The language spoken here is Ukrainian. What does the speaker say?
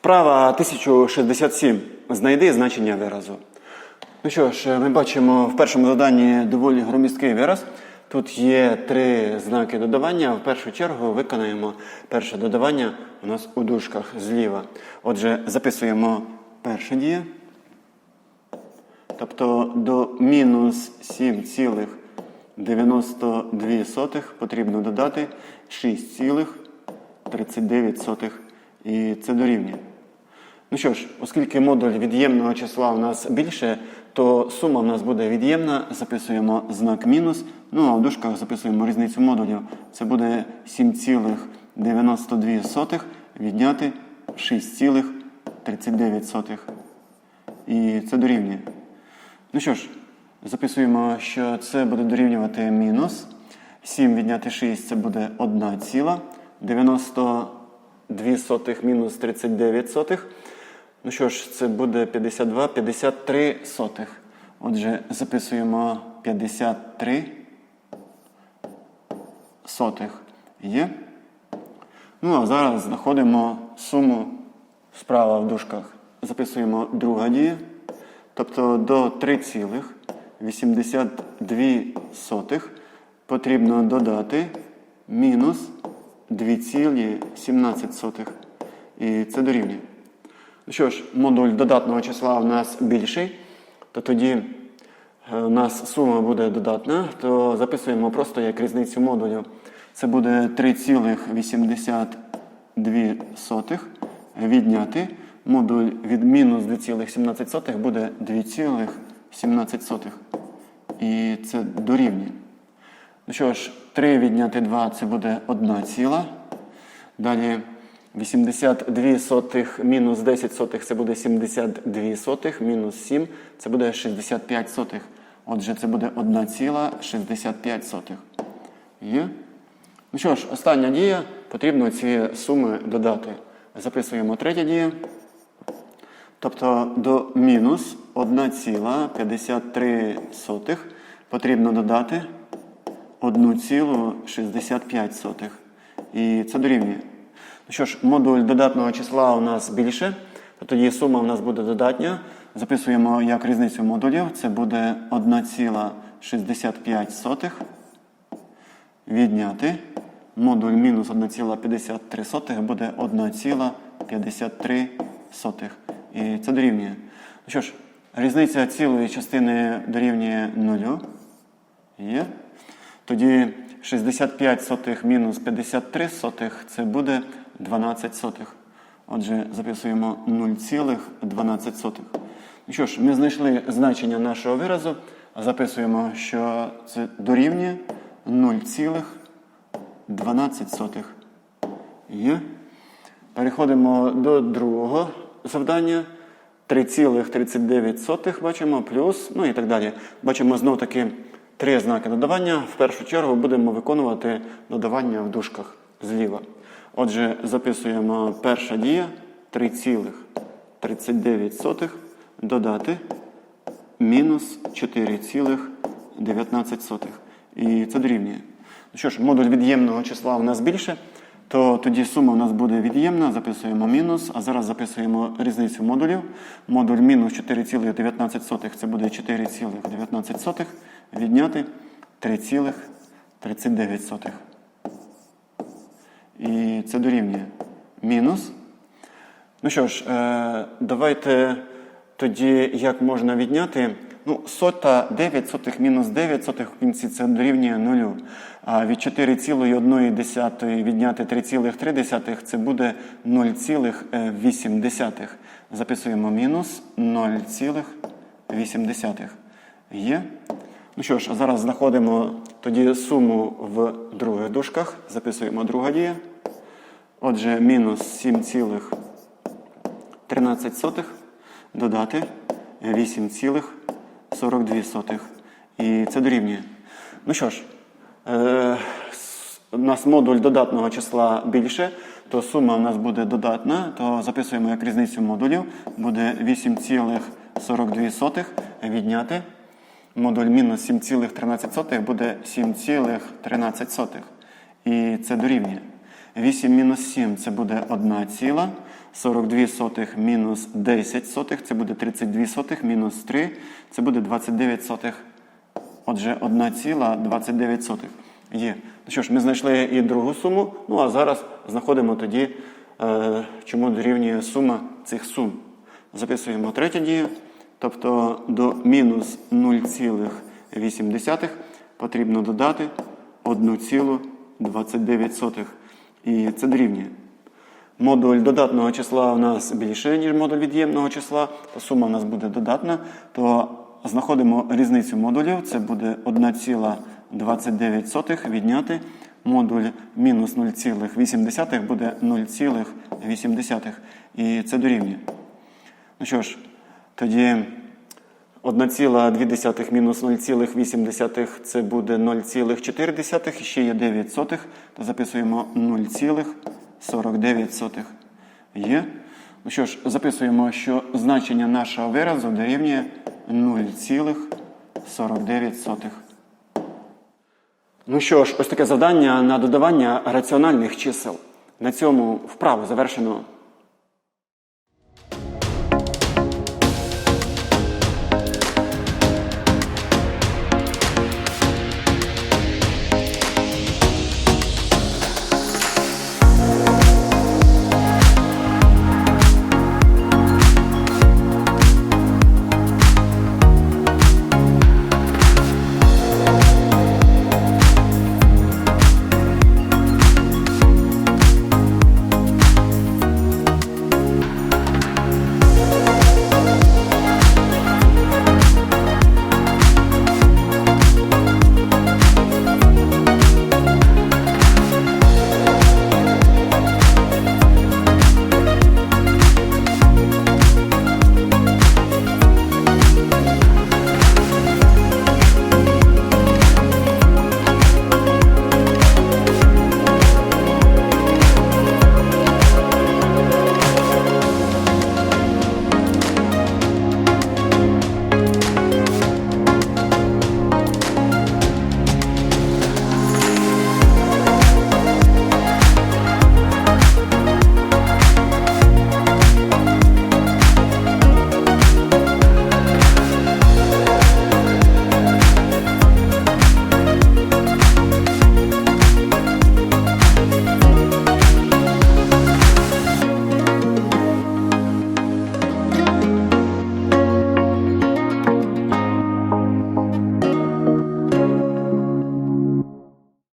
Вправа 1067. Знайди значення виразу. Ну що ж, ми бачимо в першому заданні доволі громісткий вираз. Тут є три знаки додавання. В першу чергу виконаємо перше додавання у нас у дужках зліва. Отже, записуємо перше діє. Тобто до мінус 7,92 потрібно додати 6,39. І це дорівнює. Ну що ж, оскільки модуль від'ємного числа у нас більше, то сума у нас буде від'ємна. Записуємо знак мінус. Ну а в дужках записуємо різницю модулів. Це буде 7,92 відняти 6,39. І це дорівнює. Ну що ж, записуємо, що це буде дорівнювати мінус. 7 відняти 6 це буде 1 ціла. 92 сотих мінус 39 сотих. Ну що ж, це буде 52, 53 сотих. Отже, записуємо 53 сотих. Є. Ну, а зараз знаходимо суму справа в дужках. Записуємо друга дія. Тобто до 3,82 потрібно додати мінус 2,17. І це дорівнює. Що ж, модуль додатного числа у нас більший, то тоді е, у нас сума буде додатна, то записуємо просто як різницю модулів. Це буде 3,82 відняти. Модуль від мінус 2,17 буде 2,17. І це дорівнює. Ну що ж, 3 відняти 2 це буде 1 ціла. Далі 82 сотих мінус 10 сотих це буде 72 сотих, мінус 7 це буде 65 сотих. Отже, це буде 1 ціла 65 сотих. Є? Ну що ж, остання дія. Потрібно ці суми додати. Записуємо третя дія. Тобто до мінус 1,53 потрібно додати 1,65. І це дорівнює. Що ж, модуль додатного числа у нас більше, то тоді сума у нас буде додатня. Записуємо як різницю модулів. Це буде 1,65 відняти. Модуль мінус 1,53 буде 1,53. І це дорівнює. Що ж, різниця цілої частини дорівнює 0. Є. Тоді 65 сотих мінус 53 сотих це буде 12 сотих. Отже, записуємо 0,12 сотих. Ну що ж, ми знайшли значення нашого виразу, записуємо, що це дорівнює 0,12 сотих. Є. Переходимо до другого завдання. 3,39 бачимо, плюс, ну і так далі. Бачимо знов таки три знаки додавання. В першу чергу будемо виконувати додавання в дужках зліва. Отже, записуємо перша дія 3,39 додати мінус 4,19. І це дорівнює. Ну що ж, модуль від'ємного числа у нас більше, то тоді сума у нас буде від'ємна, записуємо мінус, а зараз записуємо різницю модулів. Модуль мінус 4,19 це буде 4,19 відняти 3,39. І це дорівнює мінус. Ну що ж, е, давайте тоді як можна відняти. Ну, сота 9 сотих мінус 9 сотих в кінці це дорівнює 0. А від 4,1 відняти 3,3 це буде 0,8. Записуємо мінус 0,8. Є? Ну що ж, зараз знаходимо тоді суму в других дужках. Записуємо друга дія. Отже, мінус 7,13 додати 8,42. І це дорівнює. Ну що ж, е, у нас модуль додатного числа більше, то сума у нас буде додатна, то записуємо як різницю модулів. Буде 8,42 відняти. Модуль мінус 7,13 буде 7,13. І це дорівнює. 8 мінус 7 це буде 1 ціла. 42 сотих мінус 10 сотих це буде 32 сотих мінус 3 це буде 29 сотих. Отже, 1 ціла 29 сотих є. Ну що ж, ми знайшли і другу суму. Ну а зараз знаходимо тоді, е, чому дорівнює сума цих сум. Записуємо третю дію. Тобто до мінус 0,8 потрібно додати 1,29. І це дорівнює. Модуль додатного числа у нас більше, ніж модуль від'ємного числа, то сума у нас буде додатна, то знаходимо різницю модулів. Це буде 1,29 відняти. Модуль мінус 0,8 буде 0,8. І це дорівнює. Ну що ж, тоді 1,2 мінус 0,8 це буде 0,4, і ще є 9 сотих, то записуємо 0,49 є. Ну що ж, записуємо, що значення нашого виразу дорівнює 0,49. Ну що ж, ось таке завдання на додавання раціональних чисел. На цьому вправу завершено.